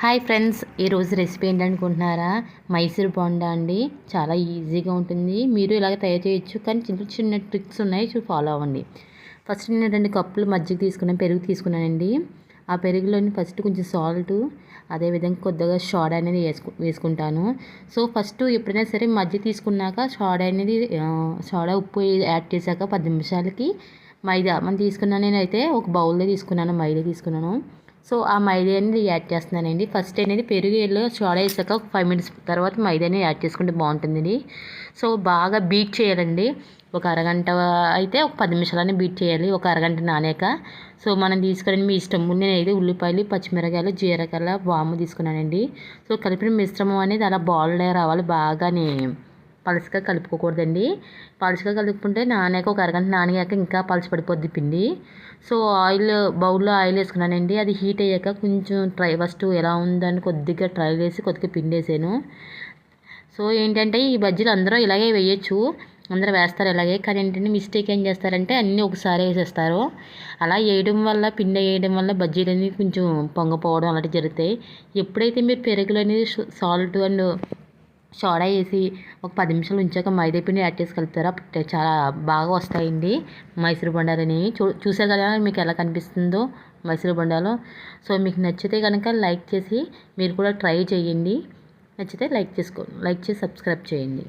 Hi friends ఈరోజు recipe ఏంటనుకుంటున్నారా? మైసూర్ బోండా అండి. చాలా ఈజీగా ఉంటుంది. మీరు ఇలాగ తయారు చేయొచ్చు. కానీ చిన్న చిన్న ట్రిక్స్ ఉన్నాయి. చూ ఫాలో అవ్వండి. ఫస్ట్ నేను రెండు కప్పులు మజ్జిగ తీసుకున్నాను. పెరుగు తీసుకున్నానండి. ఆ పెరుగులోని ఫస్ట్ కొంచెం సాల్ట్ అదేవిధంగా కొద్దిగా షాడ్ అనేది వేసుకు వేసుకుంటాను. సో ఫస్ట్ ఎప్పుడైనా సరే మజ్జిగ తీసుకున్నాక షాడ్ అనేది సోడా ఉప్పు యాడ్ చేశాక పది నిమిషాలకి మైదా. మనం తీసుకున్నాను నేనైతే ఒక బౌల్లో తీసుకున్నాను. మైదా తీసుకున్నాను. సో ఆ మైదా అనేది యాడ్ చేస్తున్నానండి. ఫస్ట్ అనేది పెరుగు సోడా వేసాక ఒక ఫైవ్ మినిట్స్ తర్వాత మైదాని యాడ్ చేసుకుంటే బాగుంటుంది సో బాగా బీట్ చేయాలండి. ఒక అరగంట అయితే ఒక పది నిమిషాలని బీట్ చేయాలి. ఒక అరగంట నానాక. సో మనం తీసుకురండి మీ ఇష్టం. అయితే ఉల్లిపాయలు పచ్చిమిరకాయలు జీరకాయలు వాము తీసుకున్నానండి. సో కలిపిన మిశ్రమం అనేది అలా బాల్ రావాలి. బాగానే పలుసుగా కలుపుకోకూడదండి. పలుసుగా కలుపుకుంటే నానాక ఒక అరగంట నానాక ఇంకా పలుసు పడిపోద్ది పిండి. సో ఆయిల్ బౌల్లో ఆయిల్ వేసుకున్నానండి. అది హీట్ అయ్యాక కొంచెం ట్రై ఫస్ట్ ఎలా ఉందని కొద్దిగా ట్రై చేసి కొద్దిగా పిండి వేసాను. సో ఏంటంటే ఈ బజ్జీలు అందరూ ఇలాగే వేయచ్చు. అందరూ వేస్తారు ఇలాగే. కానీ ఏంటంటే మిస్టేక్ ఏం చేస్తారంటే అన్నీ ఒకసారి వేసేస్తారు. అలా వేయడం వల్ల పిండి వేయడం వల్ల బజ్జీలు అనేవి కొంచెం పొంగపోవడం అలాంటివి జరుగుతాయి. ఎప్పుడైతే మీరు పెరుగులు అనేది సాల్ట్ అండ్ సోడా వేసి ఒక పది నిమిషాలు ఉంచాక మైదా పిండి యాడ్ చేసి కలుపుతారు అప్పుడు చాలా బాగా వస్తాయండి మైసూరు బొండాలని. చూ చూసే కదా మీకు ఎలా కనిపిస్తుందో మైసూరు బొండాలు. సో మీకు నచ్చితే కనుక లైక్ చేసి మీరు కూడా ట్రై చేయండి. నచ్చితే లైక్ చేసుకో లైక్ చేసి సబ్స్క్రైబ్ చేయండి.